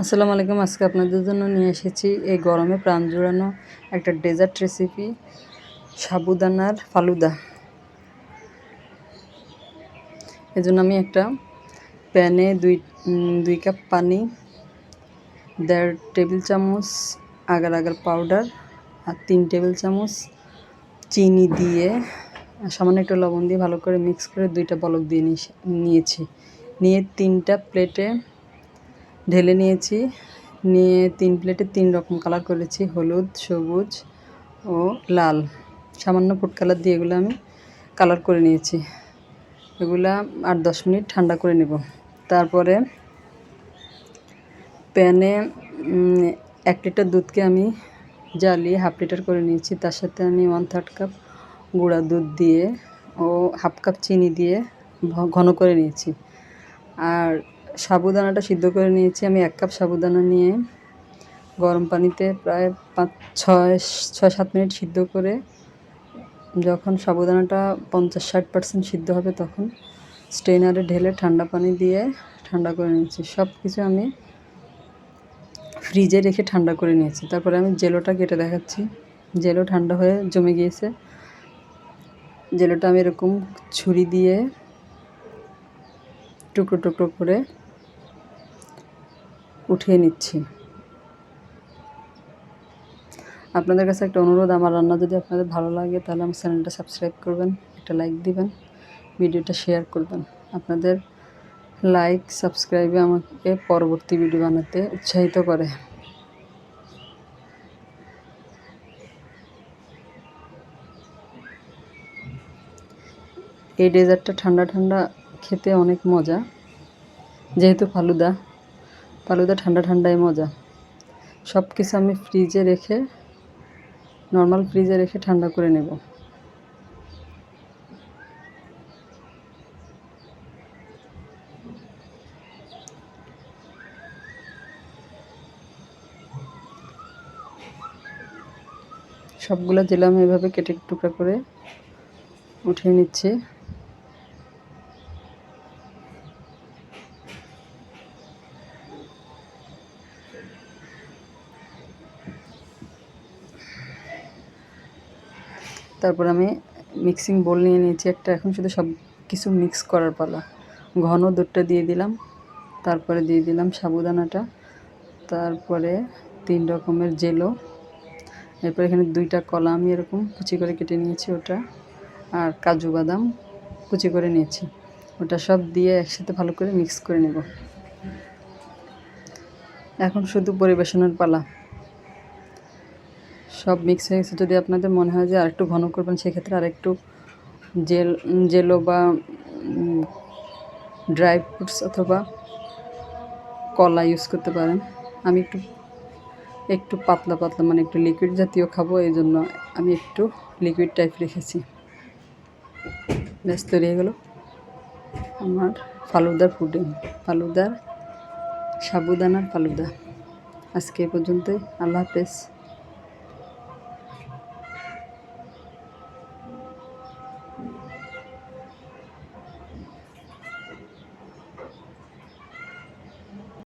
আসসালামু আলাইকুম। আজকে আপনাদের জন্য নিয়ে এসেছি এই গরমে প্রাণ জুড়ানো একটা ডেজার্ট রেসিপি সাবুদানার ফালুদা। এজন্য আমি একটা প্যানে দুই দুই কাপ পানি, দেড় টেবিল চামচ আগার আগার পাউডার আর তিন টেবিল চামচ চিনি দিয়ে সামান্য একটু লবণ দিয়ে ভালো করে মিক্স করে দুইটা বলক দিয়ে নিয়েছি। নিয়ে তিনটা প্লেটে ঢেলে নিয়েছি। নিয়ে তিন প্লেটে তিন রকম কালার করেছি, হলুদ, সবুজ ও লাল। সামান্য ফুড কালার দিয়ে এগুলো আমি কালার করে নিয়েছি। এগুলা আট দশ মিনিট ঠান্ডা করে নেব। তারপরে প্যানে এক লিটার দুধকে আমি জ্বালিয়ে হাফ লিটার করে নিয়েছি। তার সাথে আমি ওয়ান থার্ড কাপ গুঁড়া দুধ দিয়ে ও হাফ কাপ চিনি দিয়ে ঘন করে নিয়েছি। আর সাবুদানাটা সিদ্ধ করে নিয়েছি। আমি এক কাপ সাবুদানা নিয়ে গরম পানিতে প্রায় পাঁচ, ছয় ছয়, সাত মিনিট সিদ্ধ করে যখন সাবুদানাটা পঞ্চাশ, ষাট পার্সেন্ট সিদ্ধ হবে তখন স্ট্রেনারে ঢেলে ঠান্ডা পানি দিয়ে ঠান্ডা করে নিয়েছি সব কিছু আমি ফ্রিজে রেখে ঠান্ডা করে নিয়েছি। তারপরে আমি জেলোটা কেটে দেখাচ্ছি। জেলো ঠান্ডা হয়ে জমে গিয়েছে। জেলোটা আমি এরকম ছুরি দিয়ে টুকরো টুকরো করে উঠিয়ে নিচ্ছি। আপনাদের কাছে একটা অনুরোধ, আমার রান্না যদি আপনাদের ভালো লাগে, তাহলে আমার চ্যানেলটা সাবস্ক্রাইব করবেন, একটা লাইক দিবেন, ভিডিওটা শেয়ার করবেন। আপনাদের লাইক, সাবস্ক্রাইবে আমাকে পরবর্তী ভিডিও বানাতে উৎসাহিত করে। এই ডেজার্টটা ঠান্ডা ঠান্ডা খেতে অনেক মজা, যেহেতু ফালুদা। ফালুদা ঠান্ডা ঠান্ডাই মজা। সব কিছু আমি ফ্রিজে রেখে নর্মাল ফ্রিজে রেখে ঠান্ডা করে নেব। সবগুলো জেলা আমি এভাবে কেটে টুকরা করে উঠিয়ে নিচ্ছি। তারপর আমি মিক্সিং বোল নিয়ে নিয়েছি একটা, এখন শুধু সব কিছু মিক্স করার পালা। ঘন দুধটা দিয়ে দিলাম, তারপরে দিয়ে দিলাম সাবুদানাটা, তারপরে তিন রকমের জেলো, এরপর এখানে দুইটা কলা আমি এরকম কুচি করে কেটে নিয়েছি ওটা, আর কাজু বাদাম কুচি করে নিয়েছি। ওটা সব দিয়ে একসাথে ভালো করে মিক্স করে নেব। এখন শুধু পরিবেশনের পালা। সব মিক্স হয়ে গেছে। যদি আপনাদের মনে হয় যে আরেকটু ঘন করবেন, সেক্ষেত্রে আরেকটু জেল, জেলো বা ড্রাই ফ্রুটস অথবা কলা ইউজ করতে পারেন। আমি একটু একটু পাতলা পাতলা মানে একটু লিকুইড জাতীয় খাব, এই জন্য আমি একটু লিকুইড টাইপ রেখেছি। ব্যাস, তৈরি হয়ে গেলো আমার ফালুদার পুডিং ফালুদার সাবুদানার ফালুদা। আজকে এ পর্যন্তই। আল্লাহ হাফেজ।